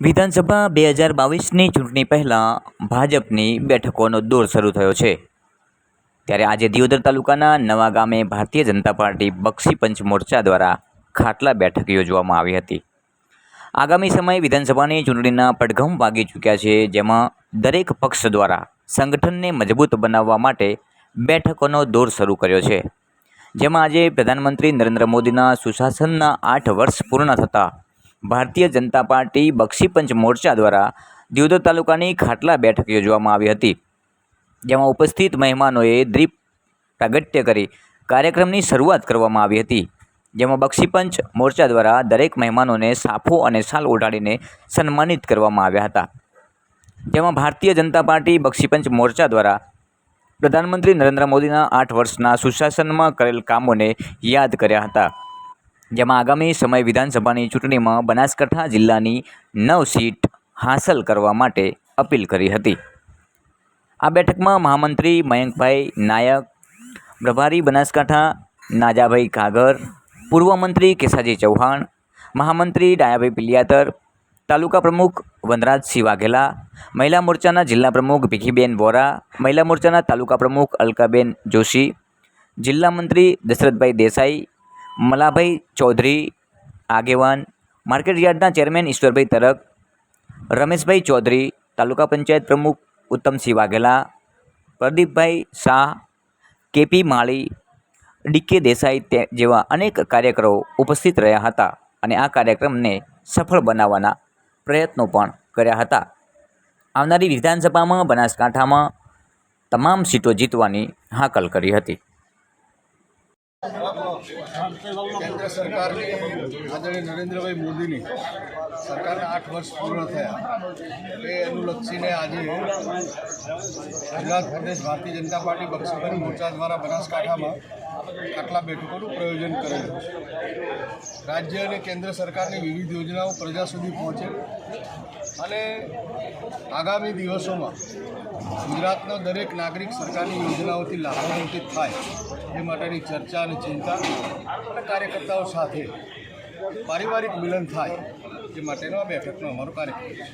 વિધાનસભા બે હજાર બાવીસની ચૂંટણી પહેલાં ભાજપની બેઠકોનો દોર શરૂ થયો છે. ત્યારે આજે દિયોદર તાલુકાના નવા ગામે ભારતીય જનતા પાર્ટી બક્ષી પંચ મોરચા દ્વારા ખાટલા બેઠક યોજવામાં આવી હતી. આગામી સમયે વિધાનસભાની ચૂંટણીના પડઘમ વાગી ચૂક્યા છે, જેમાં દરેક પક્ષ દ્વારા સંગઠનને મજબૂત બનાવવા માટે બેઠકોનો દોર શરૂ કર્યો છે. જેમાં આજે પ્રધાનમંત્રી નરેન્દ્ર મોદીના સુશાસનના આઠ વર્ષ પૂર્ણ થતાં ભારતીય જનતા પાર્ટી બક્ષીપંચ મોરચા દ્વારા દિયોદર તાલુકાની ખાટલા બેઠક યોજવામાં આવી હતી. જેમાં ઉપસ્થિત મહેમાનોએ દ્વીપ પ્રાગટ્ય કરી કાર્યક્રમની શરૂઆત કરવામાં આવી હતી. જેમાં બક્ષીપંચ મોરચા દ્વારા દરેક મહેમાનોને સાફો અને શાલ ઓઢાડીને સન્માનિત કરવામાં આવ્યા હતા. જેમાં ભારતીય જનતા પાર્ટી બક્ષીપંચ મોરચા દ્વારા પ્રધાનમંત્રી નરેન્દ્ર મોદીના આઠ વર્ષના સુશાસનમાં કરેલ કામોને યાદ કર્યા હતા. જેમાં આગામી સમય વિધાનસભાની ચૂંટણીમાં બનાસકાંઠા જિલ્લાની નવ સીટ હાંસલ કરવા માટે અપીલ કરી હતી. આ બેઠકમાં મહામંત્રી મયંકભાઈ નાયક, પ્રભારી બનાસકાંઠા નાજાભાઈ કાગર, પૂર્વ મંત્રી કેસાજી ચૌહાણ, મહામંત્રી ડાયાભાઈ પિલિયાતર, તાલુકા પ્રમુખ વનરાજસિંહ વાઘેલા મહિલા મોરચાના જિલ્લા પ્રમુખ ભીખીબેન વોરા, મહિલા મોરચાના તાલુકા પ્રમુખ અલકાબેન જોશી, જિલ્લા મંત્રી દશરથભાઈ દેસાઈ મલાભાઈ ચૌધરી, આગેવાન, માર્કેટ યાર્ડના ચેરમેન ઈશ્વરભાઈ તરક, રમેશભાઈ ચૌધરી, તાલુકા પંચાયત પ્રમુખ ઉત્તમસિંહ વાઘેલા, પ્રદીપભાઈ શાહ, કેપી માળી ડીકે દેસાઈ તે જેવા અનેક કાર્યકરો ઉપસ્થિત રહ્યા હતા અને આ કાર્યક્રમને સફળ બનાવવાના પ્રયત્નો પણ કર્યા હતા. આવનારી વિધાનસભામાં બનાસકાંઠામાં તમામ સીટો જીતવાની હાકલ કરી હતી. કેન્દ્ર સરકારની આદરણીય નરેન્દ્રભાઈ મોદીની સરકારના આઠ વર્ષ પૂર્ણ થયા. એ અનુલક્ષીને આજે ગુજરાત પ્રદેશ ભારતીય જનતા પાર્ટી બક્ષીભાઈ મોરચા દ્વારા બનાસકાંઠામાં આટલા બેઠકોનું પ્રયોજન કરેલું રાજ્ય અને કેન્દ્ર સરકારની વિવિધ યોજનાઓ પ્રજા સુધી પહોંચે. અને આગામી દિવસોમાં ગુજરાતનો દરેક નાગરિક સરકારની યોજનાઓથી લાભાન્વિત થાય એ માટેની ચર્ચા અને ચિંતા અને કાર્યકર્તાઓ સાથે પારિવારિક મિલન થાય એ માટેનો આ બેઠકનો અમારો કાર્યક્રમ છે.